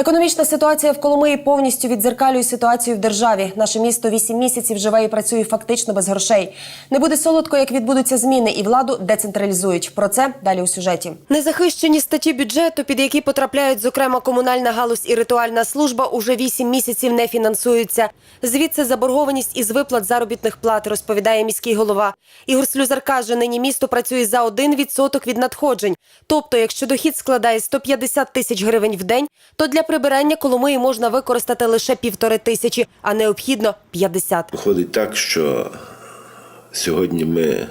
Економічна ситуація в Коломиї повністю віддзеркалює ситуацію в державі. Наше місто вісім місяців живе і працює фактично без грошей. Не буде солодко, як відбудуться зміни, і владу децентралізують. Про це далі у сюжеті. Незахищені статті бюджету, під які потрапляють, зокрема, комунальна галузь і ритуальна служба, уже вісім місяців не фінансуються. Звідси заборгованість із виплат заробітних плат, розповідає міський голова. Ігор Слюзар каже, нині місто працює за 1% від надходжень. Тобто, якщо дохід складає 150 тисяч гривень в день, то для прибирання Коломиї можна використати лише півтори тисячі, а необхідно 50. Виходить так, що сьогодні ми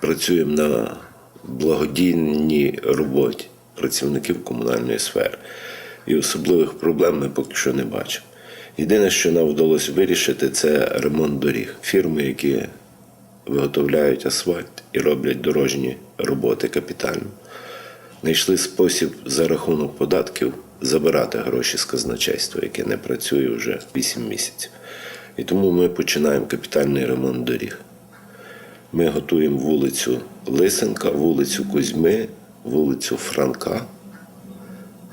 працюємо на благодійній роботі працівників комунальної сфери. І особливих проблем ми поки що не бачимо. Єдине, що нам вдалося вирішити, це ремонт доріг. Фірми, які виготовляють асфальт і роблять дорожні роботи капітально, знайшли спосіб за рахунок податків забирати гроші з казначейства, яке не працює вже 8 місяців. І тому ми починаємо капітальний ремонт доріг. Ми готуємо вулицю Лисенка, вулицю Кузьми, вулицю Франка,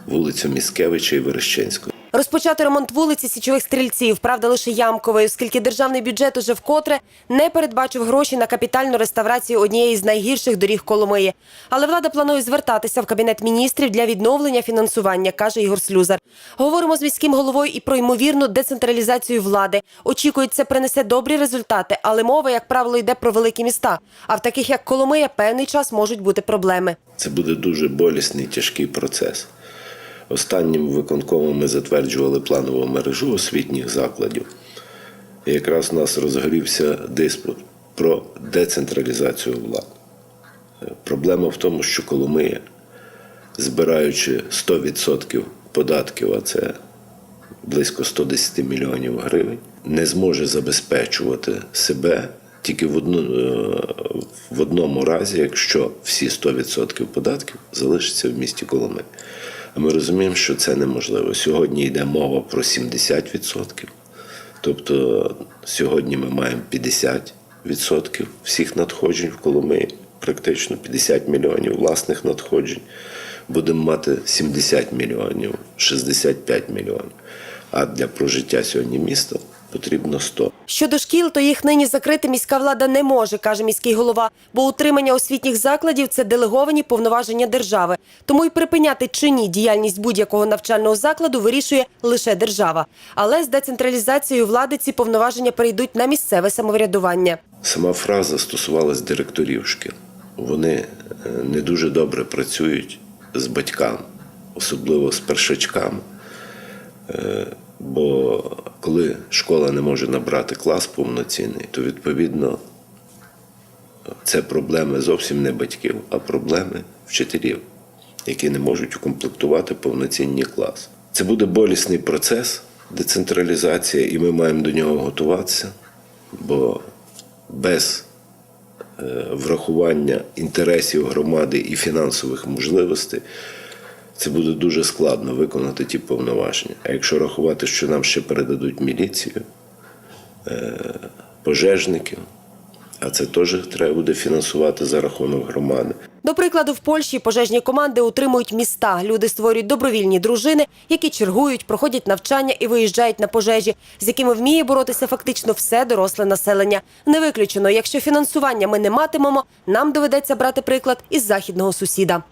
вулицю Міскевича і Верещенського. Розпочати ремонт вулиці січових стрільців, правда, лише ямкової, оскільки державний бюджет уже вкотре не передбачив гроші на капітальну реставрацію однієї з найгірших доріг Коломиї. Але влада планує звертатися в кабінет міністрів для відновлення фінансування, каже Ігор Слюзар. Говоримо з міським головою і про ймовірну децентралізацію влади. Очікують, це принесе добрі результати, але мова, як правило, йде про великі міста. А в таких як Коломия певний час можуть бути проблеми. Це буде дуже болісний, тяжкий процес. Останнім виконкомом ми затверджували планову мережу освітніх закладів. І якраз у нас розгорівся диспут про децентралізацію влади. Проблема в тому, що Коломия, збираючи 100% податків, а це близько 110 мільйонів гривень, не зможе забезпечувати себе тільки в, одну, е, в одному разі, якщо всі 100% податків залишаться в місті Коломия. А ми розуміємо, що це неможливо. Сьогодні йде мова про 70%. Тобто сьогодні ми маємо 50% всіх надходжень в Коломиї, практично 50 мільйонів власних надходжень. Будемо мати 70 мільйонів, 65 мільйонів. А для прожиття сьогодні міста потрібно 100. Щодо шкіл, то їх нині закрити міська влада не може, каже міський голова, бо утримання освітніх закладів це делеговані повноваження держави. Тому й припиняти чи ні діяльність будь-якого навчального закладу вирішує лише держава. Але з децентралізацією влади ці повноваження перейдуть на місцеве самоврядування. Сама фраза стосувалась директорів шкіл. Вони е, не дуже добре працюють з батьками, особливо з першачками. Школа не може набрати клас повноцінний, то відповідно це проблеми зовсім не батьків, а проблеми вчителів, які не можуть укомплектувати повноцінні класи. Це буде болісний процес децентралізація, і ми маємо до нього готуватися, бо без е, врахування інтересів громади і фінансових можливостей це буде дуже складно виконати ті повноваження. А якщо рахувати, що нам ще передадуть міліцію, е, пожежників, а це теж треба буде фінансувати за рахунок громади. До прикладу, в Польщі пожежні команди утримують міста. Люди створюють добровільні дружини, які чергують, проходять навчання і виїжджають на пожежі, з якими вміє боротися фактично все доросле населення. Не виключено, якщо фінансування ми не матимемо, нам доведеться брати приклад із західного сусіда.